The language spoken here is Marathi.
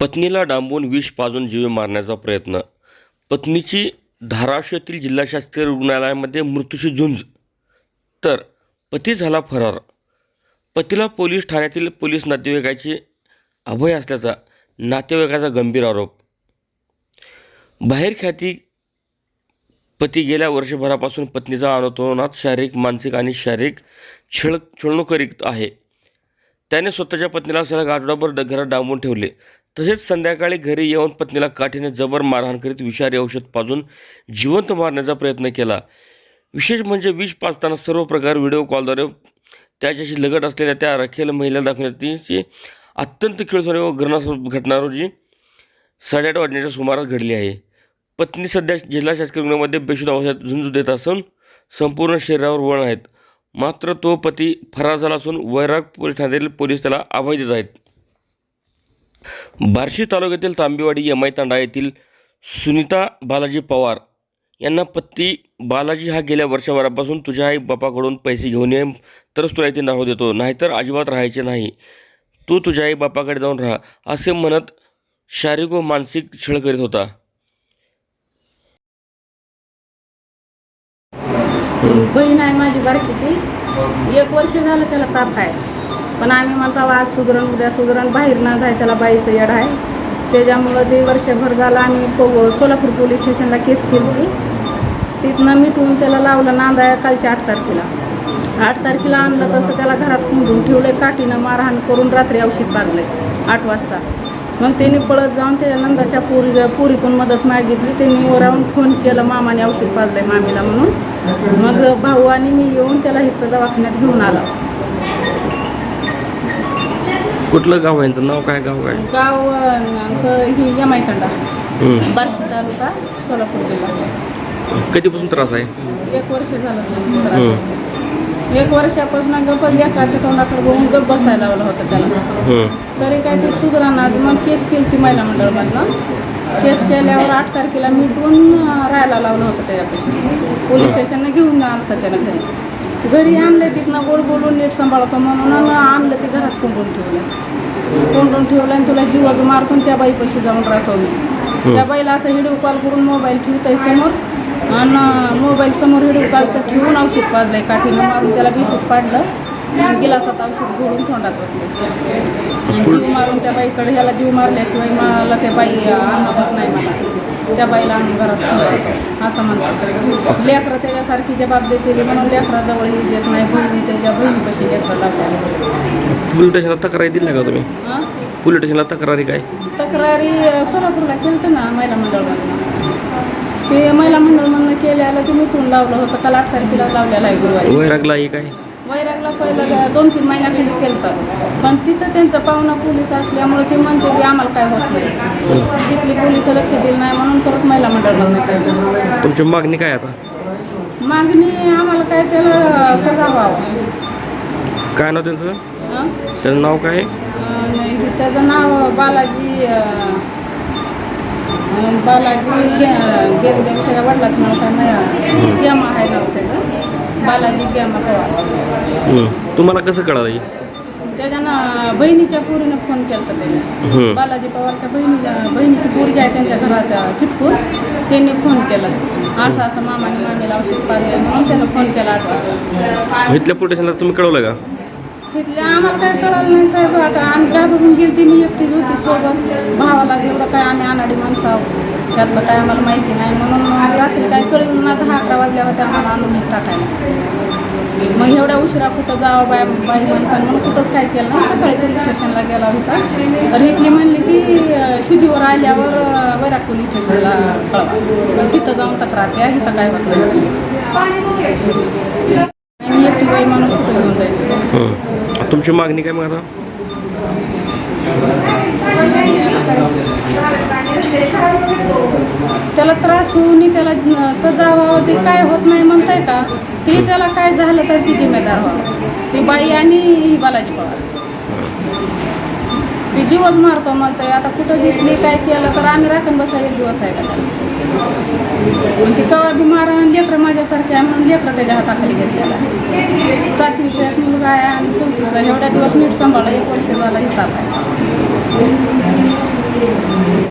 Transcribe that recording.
पत्नीला डांबून विष पाजून जीवे मारण्याचा प्रयत्न. पत्नीची धाराशिवतील जिल्हा शासकीय रुग्णालयामध्ये मृत्यूशी झुंज. तर पती झाला फरार. पतीला पोलीस ठाण्यातील पोलीस नातेवाईकाचे अभय असल्याचा नातेवाईकाचा गंभीर आरोप. बाहेर ख्याती पती गेल्या वर्षभरापासून पत्नीचा अनतोनात शारीरिक मानसिक आणि शारीरिक छळ छळणूक करीत आहे. त्याने स्वतःच्या पत्नीला सलग आठवडाभर घरात डांबून ठेवले. तसेच संध्याकाळी घरी येऊन पत्नीला काठीने जबर मारहाण करीत विषारी औषध पाजून जिवंत मारण्याचा प्रयत्न केला. विशेष म्हणजे विष पाजताना सर्व प्रकार व्हिडिओ कॉलद्वारे त्याच्याशी लगट असलेल्या त्या रखेल महिला दाखवण्याची अत्यंत खिळसवाणी व घटना घटना रोजी साडेआठ वाजण्याच्या सुमारास घडली आहे. पत्नी सध्या जिल्हा शासकीय रुग्णामध्ये बेशुद्ध अवस्थेत झुंज देत असून संपूर्ण शरीरावर वळण आहेत. मात्र तो पती फरार झाला असून वैराग पोलीस ठाण्यातील पोलीस त्याला अभय देत आहेत. बार्शी तालुक्यातील तांबेवाडी यमाई तांडा येथील सुनीता बालाजी पवार यांना पत्ती बालाजी हा गेल्या वर्षभरापासून तुझ्या आई बापाकडून पैसे घेऊन ये तरच तुला इथे नाव देतो नाहीतर अजिबात राहायचे नाही. तू तुझ्या आई बापाकडे जाऊन राहा असे म्हणत शारीरिक व मानसिक छळ करीत होता. बहीण आहे माझी बारकी ती. एक वर्ष झालं त्याला ताप आहे. पण आम्ही म्हणतो आज सुधरण उद्या सुधरण बाहेर ना जाय त्याला बाईचं येड आहे. त्याच्यामुळं ते वर्षभर झालं आम्ही तो सोलापूर पोलीस स्टेशनला केस केली तिथनं मिटवून त्याला लावलं नांदाया कालच्या आठ तारखेला. आठ तारखेला आणलं तसं त्याला घरात कुंडून ठेवलं काठीनं मारहाण करून रात्री औषध बांधलं आठ वाजता. मग त्यांनी पळत जाऊन त्याच्या नंदाच्या पुरी पुरीतून मदत मागितली. त्यांनी वरावून फोन केलं मामाने औषध पाजलंय मामीला म्हणून. मग भाऊ आणि मी येऊन त्याला इथं दवाखान्यात घेऊन आला. कुठलं गाव यांचं नाव काय? गाव काय? गाव आमचं ही यमाईतंडा हं. बार्शी तालुका सोलापूर जिल्हा. कधीपासून त्रास आहे? एक वर्ष झालं. एक वर्षापासून गप्प लेकराच्या तोंडाकडे बघून गप्प बसायला लावलं होतं त्याला. हं. तरी काय ते सुधारणा मग केस केली ती महिला मंडळमधनं केस केल्यावर आठ तारखेला मिटवून अं, राहायला लावलं होतं त्याच्यापाशी. पोलीस स्टेशनला घेऊन आलं त्याला घरी. घरी आणलं तिथनं गोड बोलून नीट सांभाळतो म्हणून आणि आणलं ते घरात कोंडून ठेवलं. कोंडून ठेवलं आणि तुला जीवाचं मारकून त्या बाईपाशी जाऊन राहतो मी. त्या बाईला असं व्हिडिओ कॉल करून मोबाईल ठेवतोय समोर. आणि मोबाईल समोर व्हिडिओ कॉलचं ठेवून औषध पाजलंय काठीनं मारून त्याला बिसूट पाडलं. आणि गिलासात औषध घोडून तोंडात आणि जीव मारून त्या बाईकडे ह्याला जीव मारल्याशिवाय मला त्या बाई आणत नाही मला. त्या बाईला आणून घरात सांभाळतो. असं म्हणतात. लेकरं त्याच्यासारखी जबाब देतील म्हणून लेकराजवळ येऊ देत नाही. बहिणी त्याच्या बहिणीपाशी लेकरं लागल्या पोलीस स्टेशनला तक्रारी दिली नाही का तुम्ही? हं? पोलीस स्टेशनला तक्रारी काय? तक्रारी सोलापूरला केलं ना महिला मंडळमधनं ते महिला मंडळमधनं केल्याला ते मिटून लावलं होतं. काल आठ तारखेला लावलेलं आहे गुरुवारी. वैरागला ही काय? वैरागला पहिलं दोन तीन महिन्याखाली केलं तर पण तिथं त्यांचं पाहुणा पोलीस असल्यामुळे ते म्हणते की आम्हाला काय होत नाही. तिथली पोलीस लक्ष दिलं नाही म्हणून परत महिला मंडळमधनं केलं तुमची मागणी काय आता? मागणी आम्हाला काय त्याला सजा व्हावा काय नाव त्यांचं? त्याचं नाव काय? नाही त्याचं नाव बालाजी बालाजी गेम गेम त्याच्या वडिलाचं नाव काय नाही गेमा आहे नाव त्याचं. बालाजी गेमा पवार हं. तुम्हाला कसं कळालं? त्याच्यानं बहिणीच्या पोरीनं फोन केला हं. बालाजी पवारच्या बहिणीच्या बहिणीची पोरगी आहे त्यांच्या घरात चिटकून त्यांनी फोन केला असं असं मामाने मामीला औषध पाजले म्हणून त्यानं फोन केला आठ वाजता इथल्या पोलीस स्टेशनला तुम्ही कळवलं का तिथल्या आम्हाला काय कळालं नाही साहेब. आता आम्ही काय बघून गेली मी एकटीच होती सोबत. भावाला एवढं काय आम्ही अनाडी माणसं आहोत त्यातलं काय आम्हाला माहिती नाही. म्हणून रात्री काय कळलं ना दहा अकरा वाजल्या होत्या आम्हाला आणून एक टाकायला. मग एवढ्या उशिरा कुठं जावं बाय बाई माणसानं? म्हणून कुठंच काय केलं नाही. सकाळी पोलीस स्टेशनला गेला होता. तर इथली म्हणली की अं, आल्यावर वैराग पोलीस स्टेशनला कळवा. मग तिथं जाऊन तक्रार द्या इथं काय होत नाही. मी एकटी बाई माणूस कुठं घेऊन जायचं? तुमची मागणी काय मग आता? त्याला त्रास होऊन त्याला सजा व्हावं ते काय होत नाही म्हणताय का? ते त्याला काय झालं तर ती जिम्मेदार व्हावं. ती बाई आणि ही बालाजी पवार. ती जीवच मारतो म्हणतोय. आता कुठं दिसली काय केलं तर आम्ही राखून बसायला एक दिवस आहे का? मग ती कवा बी मारा आणि लेकरं माझ्यासारखे आहे म्हणून लेकरं त्याच्या हाताखाली घेतलेला आहे. काय आणि चौकीचं एवढ्या दिवस नीट सांभाळला एक वर्ष झाला येतात